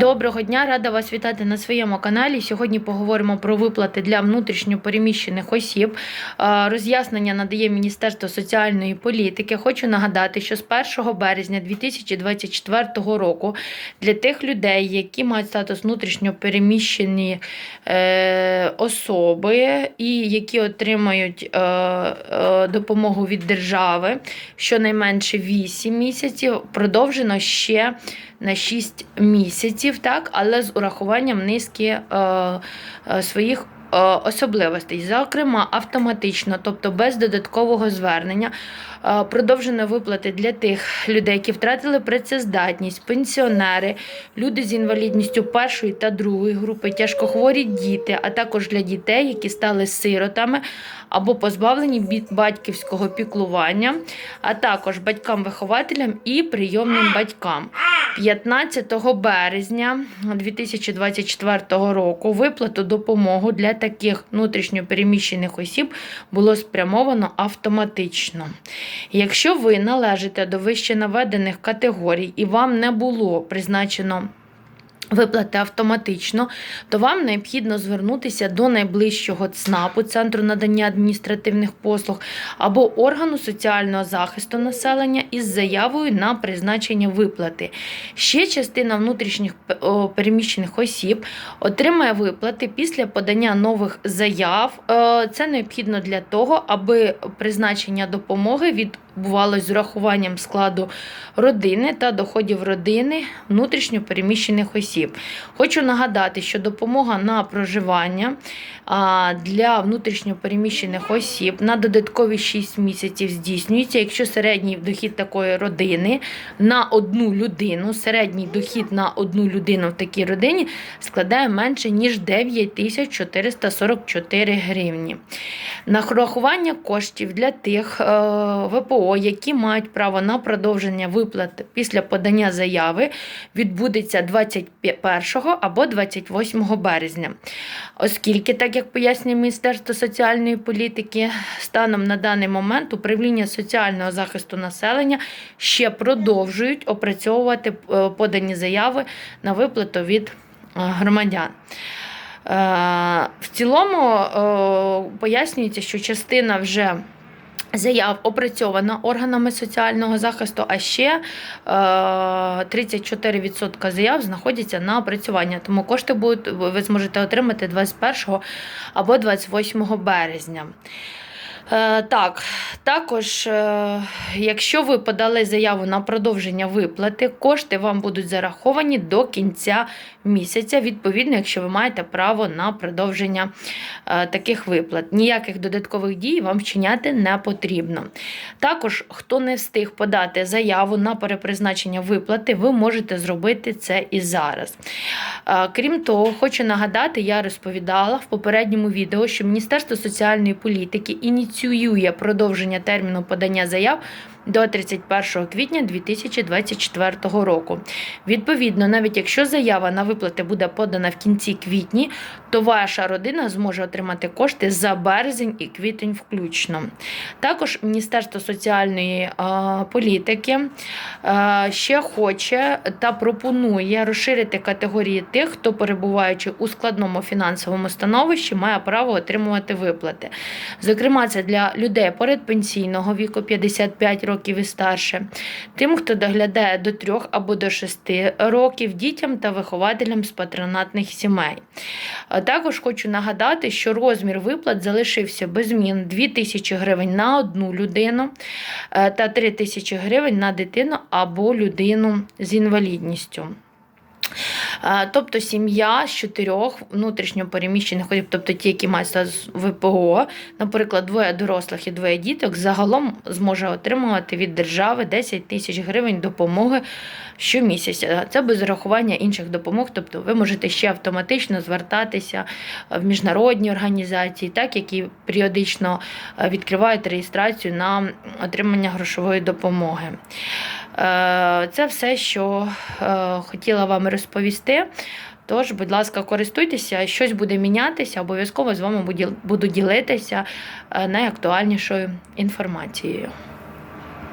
Доброго дня, рада вас вітати на своєму каналі. Сьогодні поговоримо про виплати для внутрішньо переміщених осіб. Е, Роз'яснення надає Міністерство соціальної політики. Хочу нагадати, що з 1 березня 2024 року для тих людей, які мають статус внутрішньо переміщені е, особи і які отримають е, допомогу від держави щонайменше 8 місяців, продовжено ще на 6 місяців, так, але з урахуванням низки е, е, своїх е, особливостей, зокрема, автоматично, тобто без додаткового звернення. е, Продовжено виплати для тих людей, які втратили працездатність, пенсіонери, люди з інвалідністю першої та другої групи, тяжкохворі діти, а також для дітей, які стали сиротами або позбавлені батьківського піклування, а також батькам-вихователям і прийомним батькам. 15 березня 2024 року виплату допомогу для таких внутрішньопереміщених осіб було спрямовано автоматично. Якщо ви належите до вище наведених категорій і вам не було призначено Виплати автоматично, то вам необхідно звернутися до найближчого ЦНАПу, Центру надання адміністративних послуг або органу соціального захисту населення із заявою на призначення виплати. Ще частина внутрішніх переміщених осіб отримає виплати після подання нових заяв. Е, Це необхідно для того, аби призначення допомоги відбувалось з урахуванням складу родини та доходів родини внутрішньо переміщених осіб. Хочу нагадати, що допомога на проживання для внутрішньо переміщених осіб на додаткові 6 місяців здійснюється, якщо середній дохід такої родини на одну людину, середній дохід на одну людину в такій родині складає менше ніж 9444 гривні. Нарахування коштів для тих е, ВПО, які мають право на продовження виплат після подання заяви, відбудеться 21 або 28 березня. Оскільки, так як пояснює Міністерство соціальної політики, станом на даний момент управління соціального захисту населення ще продовжують опрацьовувати е, подані заяви на виплату від е, громадян. Е, В цілому пояснюється, що частина вже заяв опрацьована органами соціального захисту, а ще е, 34% заяв знаходяться на опрацювання. Тому кошти будуть ви зможете отримати 21 або 28 березня. Е, Так, також, е, якщо ви подали заяву на продовження виплати, кошти вам будуть зараховані до кінця місяця, відповідно, якщо ви маєте право на продовження е, таких виплат. Ніяких додаткових дій вам вчиняти не потрібно. Також, хто не встиг подати заяву на перепризначення виплати, ви можете зробити це і зараз. Крім того, хочу нагадати, я розповідала в попередньому відео, що Міністерство соціальної політики ініціює продовження терміну подання заяв до 31 квітня 2024 року. Відповідно, навіть якщо заява на виплати буде подана в кінці квітні, то ваша родина зможе отримати кошти за березень і квітень включно. Також Міністерство соціальної політики ще хоче та пропонує розширити категорії тих, хто перебуваючи у складному фінансовому становищі, має право отримувати виплати. Зокрема, це для людей передпенсійного віку 55 років і старше, тим, хто доглядає до 3 або до 6 років, дітям та вихователям з патронатних сімей. Також хочу нагадати, що розмір виплат залишився без змін 2 тисячі гривень на одну людину е, та 3 тисячі гривень на дитину або людину з інвалідністю. Е, Тобто сім'я з чотирьох внутрішньо переміщених осіб, тобто ті, які мають статус ВПО, наприклад, двоє дорослих і двоє діток, загалом зможе отримувати від держави 10 тисяч гривень допомоги щомісяця. Це без зарахування інших допомог. Тобто ви можете ще автоматично звертатися в міжнародні організації, так які періодично е, відкривають реєстрацію на отримання грошової допомоги. Е, Це все, що е, хотіла вам розповісти. Тож, будь ласка, користуйтеся, щось буде мінятися, обов'язково з вами буду- ділитися е, найактуальнішою інформацією.